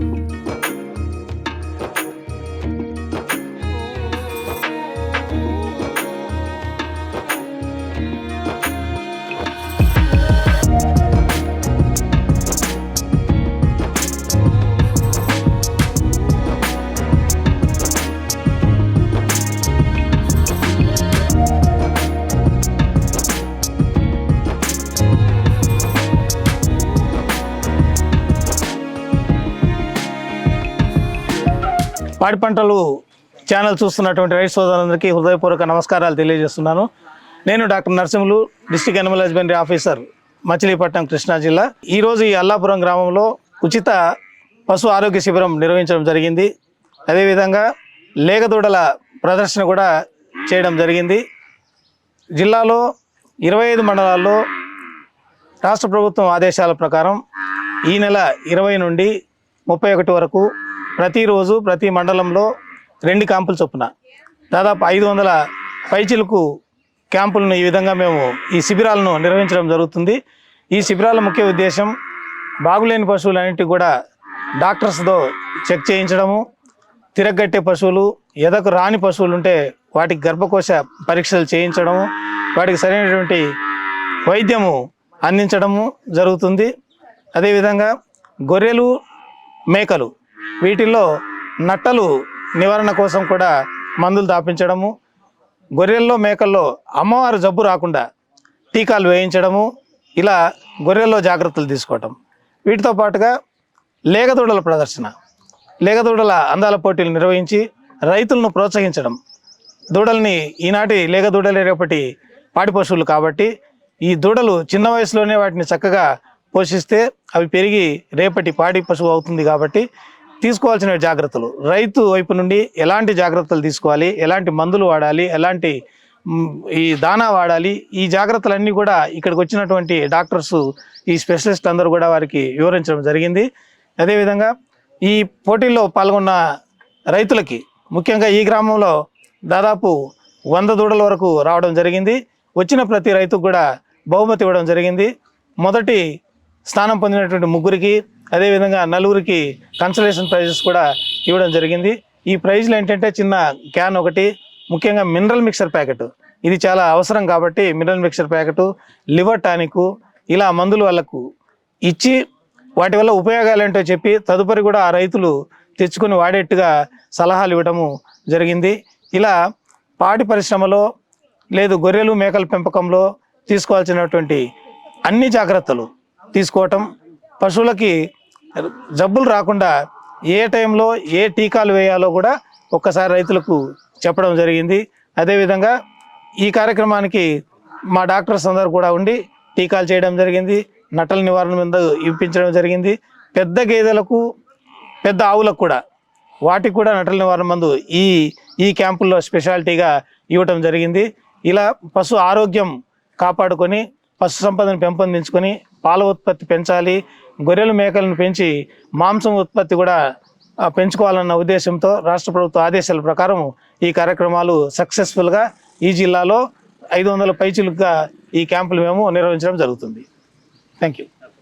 you పాడి పంటలు channel చూస్తున్నటువంటి రైతు సోదరులందరికీ హృదయపూర్వక నమస్కారాలు తెలియజేస్తున్నాను. నేను doctor Narasimhulu district animal husbandry officer Machilipatnam Krishna జిల్లా. ఈరోజు ఈ అల్లాపురం గ్రామంలో ఉచిత పశు ఆరోగ్య శిబిరం నిర్వహించడం జరిగింది. అదేవిధంగా లేగదూడల ప్రదర్శన కూడా చేయడం జరిగింది. జిల్లాలో ఇరవై ఐదు మండలాల్లో రాష్ట్ర ప్రభుత్వం ఆదేశాల ప్రకారం ఈ నెల ఇరవై నుండి ముప్పై ఒకటి వరకు ప్రతిరోజు ప్రతి మండలంలో రెండు క్యాంపులు చొప్పున. దాదాపు ఐదు వందల పైచిలకు క్యాంపులను ఈ విధంగా మేము ఈ శిబిరాలను నిర్వహించడం జరుగుతుంది. ఈ శిబిరాల ముఖ్య ఉద్దేశం బాగులేని పశువులన్నింటికి కూడా డాక్టర్స్తో చెక్ చేయించడము తిరగట్టే పశువులు ఎదకు రాని పశువులు ఉంటే వాటికి గర్భకోశ పరీక్షలు చేయించడము వాటికి సరైనటువంటి వైద్యము అందించడము జరుగుతుంది. అదేవిధంగా గొర్రెలు మేకలు వీటిల్లో నట్టలు నివారణ కోసం కూడా మందులు దాపించడము గొర్రెల్లో మేకల్లో అమ్మవారు జబ్బు రాకుండా టీకాలు వేయించడము ఇలా గొర్రెల్లో జాగ్రత్తలు తీసుకోవటం. వీటితో పాటుగా లేగదూడల ప్రదర్శన లేగదూడల అందాల పోటీలు నిర్వహించి రైతులను ప్రోత్సహించడం. దూడల్ని ఈనాటి లేగదూడలే రేపటి పాడి పశువులు కాబట్టి ఈ దూడలు చిన్న వయసులోనే వాటిని చక్కగా పోషిస్తే అవి పెరిగి రేపటి పాడి పశువు అవుతుంది కాబట్టి తీసుకోవాల్సిన జాగ్రత్తలు. రైతు వైపు నుండి ఎలాంటి జాగ్రత్తలు తీసుకోవాలి? ఎలాంటి మందులు వాడాలి? ఎలాంటి ఈ దానా వాడాలి? ఈ జాగ్రత్తలన్నీ కూడా ఇక్కడికి వచ్చినటువంటి డాక్టర్స్ ఈ స్పెషలిస్ట్ అందరూ కూడా వారికి వివరించడం జరిగింది. అదేవిధంగా ఈ పోటీల్లో పాల్గొన్న రైతులకి ముఖ్యంగా ఈ గ్రామంలో దాదాపు వంద దూడల వరకు రావడం జరిగింది. వచ్చిన ప్రతి రైతుకు కూడా బహుమతి ఇవ్వడం జరిగింది. మొదటి స్థానం పొందినటువంటి ముగ్గురికి అదేవిధంగా నలుగురికి కన్సలేషన్ ప్రైజెస్ కూడా ఇవ్వడం జరిగింది. ఈ ప్రైజ్లు ఏంటంటే చిన్న క్యాన్ ఒకటి ముఖ్యంగా మినరల్ మిక్సర్ ప్యాకెట్. ఇది చాలా అవసరం కాబట్టి mineral mixture packet liver tonic ఇలా మందులు వాళ్ళకు ఇచ్చి వాటి వల్ల ఉపయోగాలు ఏంటో చెప్పి తదుపరి కూడా ఆ రైతులు తెచ్చుకొని వాడేట్టుగా సలహాలు ఇవ్వటము జరిగింది. ఇలా పాడి పరిశ్రమలో లేదు గొర్రెలు మేకల పెంపకంలో తీసుకోవాల్సినటువంటి అన్ని జాగ్రత్తలు తీసుకోవటం పశువులకి జబ్బులు రాకుండా ఏ టైంలో ఏ టీకాలు వేయాలో కూడా ఒక్కసారి రైతులకు చెప్పడం జరిగింది. అదేవిధంగా ఈ కార్యక్రమానికి మా డాక్టర్స్ అందరూ కూడా ఉండి టీకాలు చేయడం జరిగింది. నటల నివారణ మీద ఇప్పించడం జరిగింది. పెద్ద గేదెలకు పెద్ద ఆవులకు కూడా వాటికి కూడా నటల నివారణ మందు ఈ ఈ క్యాంపుల్లో స్పెషాలిటీగా ఇవ్వటం జరిగింది. ఇలా పశు ఆరోగ్యం కాపాడుకొని పశు సంపదను పెంపొందించుకొని పాల ఉత్పత్తి పెంచాలి గొర్రెలు మేకలను పెంచి మాంసం ఉత్పత్తి కూడా పెంచుకోవాలన్న ఉద్దేశంతో రాష్ట్ర ప్రభుత్వ ఆదేశాల ప్రకారం ఈ కార్యక్రమాలు సక్సెస్ఫుల్గా ఈ జిల్లాలో ఐదు వందల పైచులుగా ఈ క్యాంపులు మేము నిర్వహించడం జరుగుతుంది. Thank you